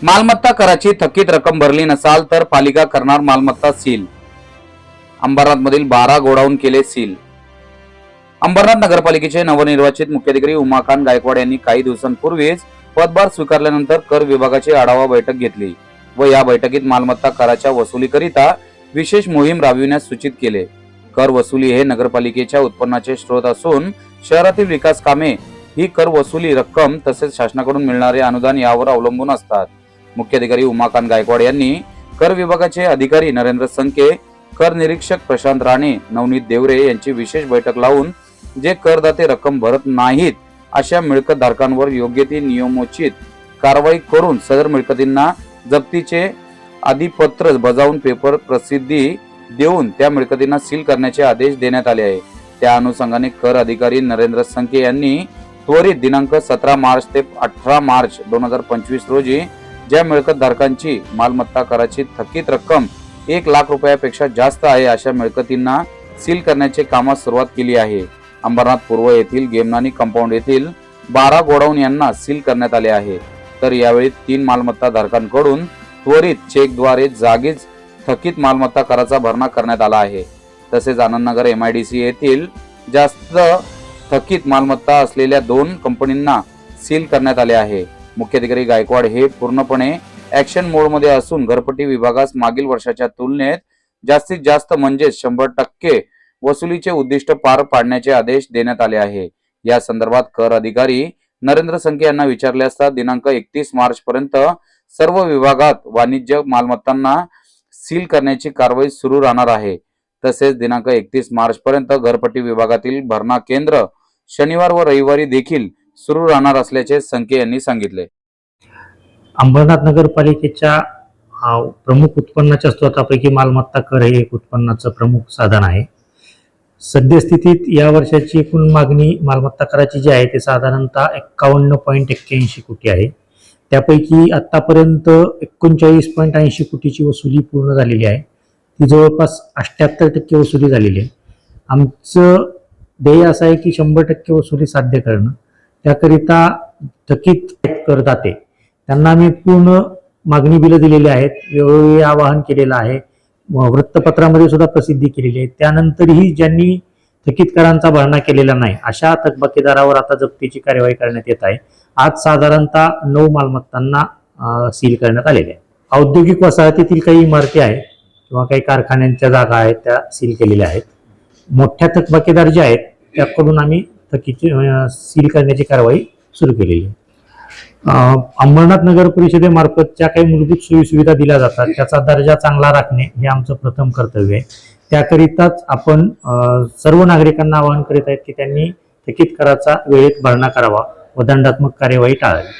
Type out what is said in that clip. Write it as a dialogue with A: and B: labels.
A: मालमत्ता कराची थकीत रक्कम भरली नसाल तर पालिका करणार मालमत्ता सील. अंबरनाथमधील बारा गोडाऊन केले सील. अंबरनाथ नगरपालिकेचे नवनिर्वाचित मुख्याधिकारी उमाकांत गायकवाड यांनी काही दिवसांपूर्वीच पदभार स्वीकारल्यानंतर कर विभागाची आढावा बैठक घेतली व या बैठकीत मालमत्ता कराच्या वसुलीकरिता विशेष मोहीम राबविण्यास सूचित केले. कर वसुली हे नगरपालिकेच्या उत्पन्नाचे स्रोत असून शहरातील विकास कामे ही कर वसुली रक्कम तसेच शासनाकडून मिळणारे अनुदान यावर अवलंबून असतात. मुख्याधिकारी उमाकांत गायकवाड यांनी कर विभागाचे अधिकारी नरेंद्र संके कर निरीक्षक प्रशांत राणे नवनीत देवरे यांची विशेष बैठक लावून जे करदाते रक्कम भरत नाहीत अशा मिळकत धारकांवर योग्य ती नियमोचित कारवाई करून सदर मिळकतींना जप्तीचे अधिपत्र बजावून पेपर प्रसिद्धी देऊन त्या मिळकतींना सील करण्याचे आदेश देण्यात आले आहे. त्या अनुषंगाने कर अधिकारी नरेंद्र संके यांनी त्वरित दिनांक सतरा मार्च ते अठरा मार्च दोन हजार पंचवीस रोजी ज्या मिळकत धारकांची मालमत्ता कराची थकीत रक्कम एक लाख रुपयापेक्षा जास्त आहे अशा मिळकतींना सील करण्याचे कामास सुरुवात केली आहे. अंबरनाथ पूर्व येथील गेमनानी कंपाऊंड येथील बारा गोडाऊन यांना सील करण्यात आले आहे. तर यावेळी तीन मालमत्ता धारकांकडून त्वरित चेकद्वारे जागीच थकीत मालमत्ता कराचा भरणा करण्यात आला आहे. तसेच Anandnagar M I D C येथील जास्त थकीत मालमत्ता असलेल्या दोन कंपनींना सील करण्यात आले आहे. मुख्याधिकारी गायकवाड हे पूर्णपणे ऍक्शन मोडमध्ये असून घरपट्टी विभागास मागील वर्षाच्या तुलनेत जास्तीत जास्त म्हणजेच शंभर टक्के वसुलीचे उद्दिष्ट पार पाडण्याचे आदेश देण्यात आले आहे. या संदर्भात कर अधिकारी नरेंद्र संके यांना विचारले असता दिनांक एकतीस मार्च पर्यंत सर्व विभागात वाणिज्य मालमत्तांना सील करण्याची कारवाई सुरू राहणार आहे. तसेच दिनांक एकतीस मार्च पर्यंत घरपट्टी विभागातील भरणा केंद्र शनिवार व रविवारी देखील सुरू राहणार असल्याचे संके यांनी सांगितले.
B: अंबरनाथ नगरपालिकेच्या प्रमुख उत्पन्नाच्या स्रोतापैकी मालमत्ता कर हे एक उत्पन्नाचं प्रमुख साधन आहे. सद्यस्थितीत या वर्षाची एकूण मागणी मालमत्ता कराची जी आहे ते साधारणतः एक्कावन्न पॉईंट एक्क्याऐंशी कोटी आहे. त्यापैकी आत्तापर्यंत एकोणचाळीस पॉईंट ऐंशी कोटीची वसुली पूर्ण झालेली आहे. ती जवळपास अठ्ठ्याहत्तर टक्के वसुली झालेली आहे. आमचं ध्येय असं आहे की शंभर टक्के वसुली साध्य करणं. त्याकरिता थकीत करदाते. त्यांना आम्ही पूर्ण मागणी बिलं दिलेली आहेत. वेळोवेळी आवाहन केलेलं आहे. वृत्तपत्रामध्ये सुद्धा प्रसिद्धी केलेली आहे. त्यानंतरही ज्यांनी थकीत करांचा भरणा केलेला नाही. अशा थकबाकीदारावर आता जप्तीची कार्यवाही करण्यात येत आहे. आज साधारणतः नऊ मालमत्तांना सील करण्यात आलेल्या आहे. औद्योगिक वसाहतीतील काही इमारती आहेत किंवा काही कारखान्यांच्या जागा आहेत त्या सील केलेल्या आहेत. मोठ्या थकबाकीदार जे आहेत त्याकडून आम्ही थकीची सील करण्याची कारवाई सुरू केलेली आहे. अंबरनाथ नगर परिषदेमार्फत ज्या काही मूलभूत सोयी सुविधा दिल्या जातात त्याचा दर्जा चांगला राखणे हे आमचं प्रथम कर्तव्य आहे. त्याकरिताच आपण सर्व नागरिकांना आवाहन करीत आहेत की त्यांनी थकीत कराचा वेळेत भरणा करावा व दंडात्मक कार्यवाही टाळावी.